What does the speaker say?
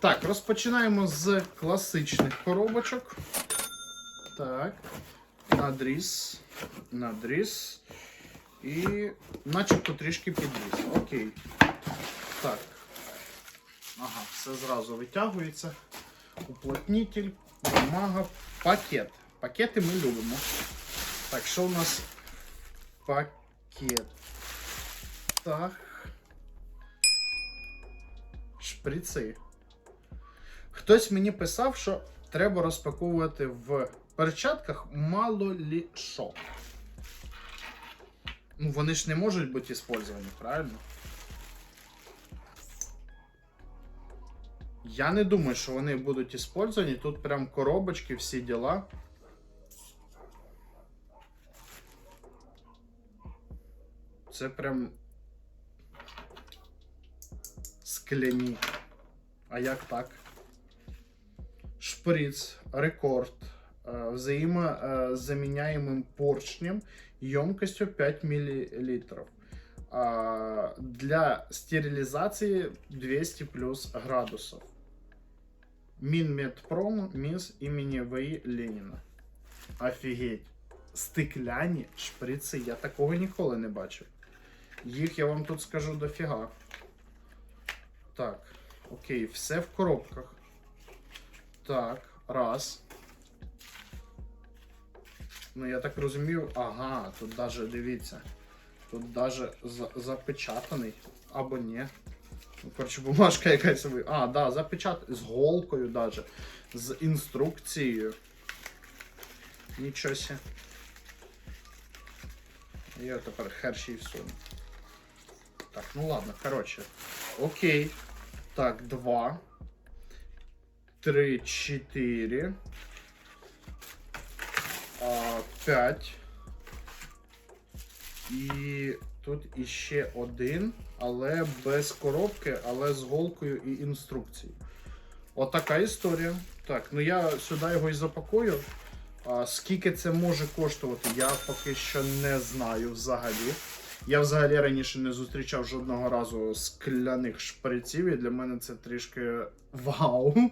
Так, розпочинаємо з класичних коробочок. Так. Надріз. Надріз. І начебто трішки підріз. Окей. Так. Ага, все зразу витягується. Уплотнитель, бумага, пакет. Пакети ми любимо. Так, що у нас? Пакет. Так. Шприци. Хтось мені писав, що треба розпаковувати в перчатках мало лі що. Ну, вони ж не можуть бути іспользовані, правильно? Я не думаю, що вони будуть іспользовані. Тут прям коробочки, всі діла. Це прям скляні. А як так? Шприц, рекорд, е, взаимозаменяемым поршнем емкостью 5 мл. Для стерилизации 200 плюс градусов. Минмедпром, МИС имени В.И. Леніна. Офігеть. Стекляні шприци. Я такого ніколи не бачив. Їх я вам тут скажу дофіга. Так, окей, все в коробках. Так, раз. Ну, я так розумію, ага, тут даже, дивіться. Тут даже за- запечатаний. Або ні. Ну, коротше, бумажка якась. А, да, запечатаний. З голкою даже. З інструкцією. Нічого. Я тепер херші всуну. Так, ну ладно, коротше. Окей. Так, два. Три. А, п'ять. І тут іще один, але без коробки, але з голкою і інструкцією. Отака історія. Так, ну я сюди його і запакую. А, скільки це може коштувати, я поки що не знаю взагалі. Я взагалі раніше не зустрічав жодного разу скляних шприців, і для мене це трішки вау.